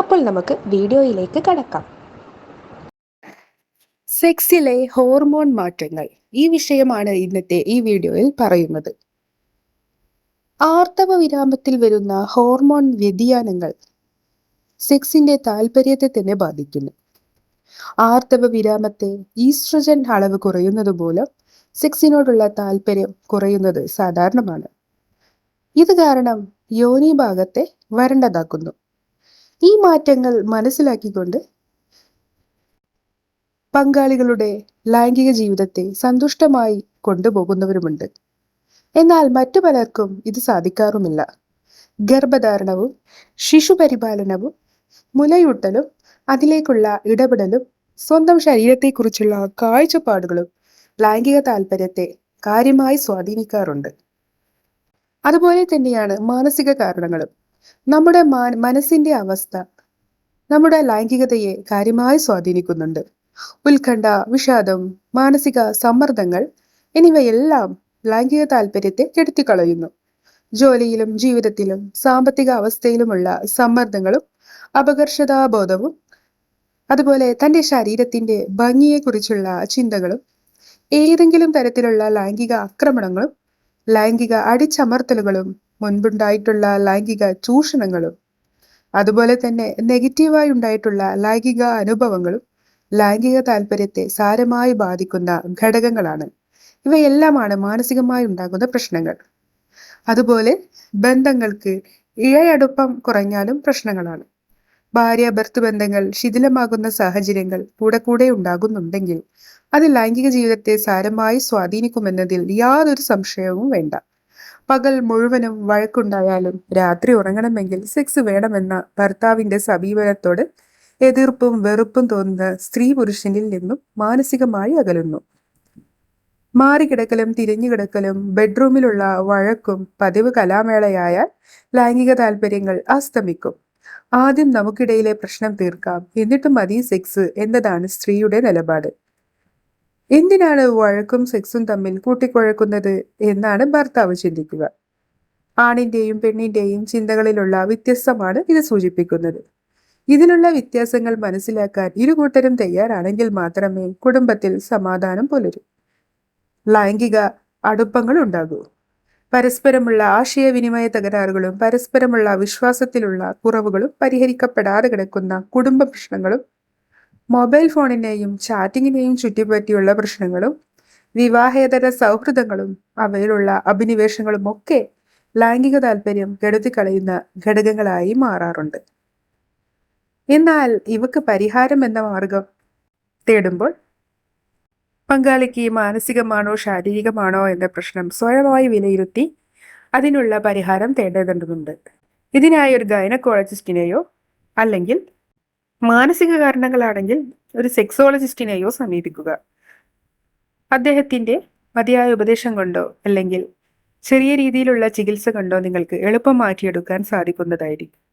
അപ്പോൾ നമുക്ക് വീഡിയോയിലേക്ക് കടക്കാം. സെക്സിലെ ഹോർമോൺ മാറ്റങ്ങൾ. ഈ വിഷയമാണ് ഇന്നത്തെ ഈ വീഡിയോയിൽ പറയുന്നത്. ആർത്തവ വിരാമത്തിൽ വരുന്ന ഹോർമോൺ വ്യതിയാനങ്ങൾ സെക്സിന്റെ താല്പര്യത്തെ തന്നെ ബാധിക്കുന്നു. ആർത്തവ വിരാമത്തെ ഈസ്ട്രജൻ അളവ് കുറയുന്നത് മൂലം സെക്സിനോടുള്ള താല്പര്യം കുറയുന്നത് സാധാരണമാണ്. ഇത് കാരണം യോനി ഭാഗത്തെ വരണ്ടതാക്കുന്നു. ഈ മാറ്റങ്ങൾ മനസ്സിലാക്കിക്കൊണ്ട് പങ്കാളികളുടെ ലൈംഗിക ജീവിതത്തെ സന്തുഷ്ടമായി കൊണ്ടുപോകുന്നവരുമുണ്ട്. എന്നാൽ മറ്റു പലർക്കും ഇത് സാധിക്കാറുമില്ല. ഗർഭധാരണവും ശിശുപരിപാലനവും മുലയൂട്ടലും അതിലേക്കുള്ള ഇടപെടലും സ്വന്തം ശരീരത്തെക്കുറിച്ചുള്ള കാഴ്ചപ്പാടുകളും ലൈംഗിക താല്പര്യത്തെ കാര്യമായി സ്വാധീനിക്കാറുണ്ട്. അതുപോലെ തന്നെയാണ് മാനസിക കാരണങ്ങളും. നമ്മുടെ മനസ്സിന്റെ അവസ്ഥ നമ്മുടെ ലൈംഗികതയെ കാര്യമായി സ്വാധീനിക്കുന്നുണ്ട്. ഉത്കണ്ഠ വിഷാദം മാനസിക സമ്മർദ്ദങ്ങൾ എന്നിവയെല്ലാം ലൈംഗിക താല്പര്യത്തെ കെടുത്തിക്കളയുന്നു. ജോലിയിലും ജീവിതത്തിലും സാമ്പത്തിക അവസ്ഥയിലുമുള്ള സമ്മർദ്ദങ്ങളും അപകർഷതാബോധവും അതുപോലെ തന്റെ ശരീരത്തിന്റെ ഭംഗിയെക്കുറിച്ചുള്ള ചിന്തകളും ഏതെങ്കിലും തരത്തിലുള്ള ലൈംഗിക ആക്രമണങ്ങളും ലൈംഗിക അടിച്ചമർത്തലുകളും മുൻപുണ്ടായിട്ടുള്ള ലൈംഗിക ചൂഷണങ്ങളും അതുപോലെ തന്നെ നെഗറ്റീവായി ഉണ്ടായിട്ടുള്ള ലൈംഗിക അനുഭവങ്ങളും ലൈംഗിക താല്പര്യത്തെ സാരമായി ബാധിക്കുന്ന ഘടകങ്ങളാണ്. ഇവയെല്ലാമാണ് മാനസികമായി ഉണ്ടാകുന്ന പ്രശ്നങ്ങൾ. അതുപോലെ ബന്ധങ്ങൾക്ക് ഇഴയടുപ്പം കുറഞ്ഞാലും പ്രശ്നങ്ങളാണ്. ഭാര്യ ഭർത്തു ബന്ധങ്ങൾ ശിഥിലമാകുന്ന സാഹചര്യങ്ങൾ കൂടെ കൂടെ ഉണ്ടാകുന്നുണ്ടെങ്കിൽ അത് ലൈംഗിക ജീവിതത്തെ സാരമായി സ്വാധീനിക്കുമെന്നതിൽ യാതൊരു സംശയവും വേണ്ട. പകൽ മുഴുവനും വഴക്കുണ്ടായാലും രാത്രി ഉറങ്ങണമെങ്കിൽ സെക്സ് വേണമെന്ന ഭർത്താവിന്റെ സമീപനത്തോട് എതിർപ്പും വെറുപ്പും തോന്നുന്ന സ്ത്രീ പുരുഷനിൽ നിന്നും മാനസികമായി അകലുന്നു. മാറിക്കിടക്കലും തിരിഞ്ഞുകിടക്കലും ബെഡ്റൂമിലുള്ള വഴക്കും പതിവ് കലാമേളയായാൽ ലൈംഗിക താല്പര്യങ്ങൾ അസ്തമിക്കും. ആദ്യം നമുക്കിടയിലെ പ്രശ്നം തീർക്കാം. എന്നിട്ടും മതി സെക്സ് എന്നതാണ് സ്ത്രീയുടെ നിലപാട്. എന്തിനാണ് വഴക്കും സെക്സും തമ്മിൽ കൂട്ടിക്കുഴക്കുന്നത് എന്നാണ് ഭർത്താവ് ചിന്തിക്കുക. ആണിന്റെയും പെണ്ണിന്റെയും ചിന്തകളിലുള്ള വ്യത്യസ്തമാണ് ഇത് സൂചിപ്പിക്കുന്നത്. ഇതിലുള്ള വ്യത്യാസങ്ങൾ മനസ്സിലാക്കാൻ ഇരുകൂട്ടരും തയ്യാറാണെങ്കിൽ മാത്രമേ കുടുംബത്തിൽ സമാധാനം പുലരൂ. ലൈംഗിക അടുപ്പങ്ങൾ ഉണ്ടാകൂ. പരസ്പരമുള്ള ആശയവിനിമയ തകരാറുകളും പരസ്പരമുള്ള വിശ്വാസത്തിലുള്ള കുറവുകളും പരിഹരിക്കപ്പെടാതെ കിടക്കുന്ന കുടുംബ പ്രശ്നങ്ങളും മൊബൈൽ ഫോണിനെയും ചാറ്റിങ്ങിനെയും ചുറ്റിപ്പറ്റിയുള്ള പ്രശ്നങ്ങളും വിവാഹേതര സൗഹൃദങ്ങളും അവയിലുള്ള അഭിനിവേശങ്ങളും ഒക്കെ ലൈംഗിക താല്പര്യം കെടുത്തിക്കളയുന്ന ഘടകങ്ങളായി മാറാറുണ്ട്. എന്നാൽ ഇവക്ക് പരിഹാരം എന്ന മാർഗം തേടുമ്പോൾ പങ്കാളിക്ക് മാനസികമാണോ ശാരീരികമാണോ എന്ന പ്രശ്നം സ്വയമായി വിലയിരുത്തി അതിനുള്ള പരിഹാരം തേടേണ്ടതുണ്ട്. ഇതിനായി ഒരു ഗൈനക്കോളജിസ്റ്റിനെയോ അല്ലെങ്കിൽ മാനസിക കാരണങ്ങളാണെങ്കിൽ ഒരു സെക്സോളജിസ്റ്റിനെയോ സമീപിക്കുക. അദ്ദേഹത്തിന്റെ മതിയായ ഉപദേശം കൊണ്ടോ അല്ലെങ്കിൽ ചെറിയ രീതിയിലുള്ള ചികിത്സ കൊണ്ടോ നിങ്ങൾക്ക് എളുപ്പം മാറ്റിയെടുക്കാൻ സാധിക്കുന്നതായിരിക്കും.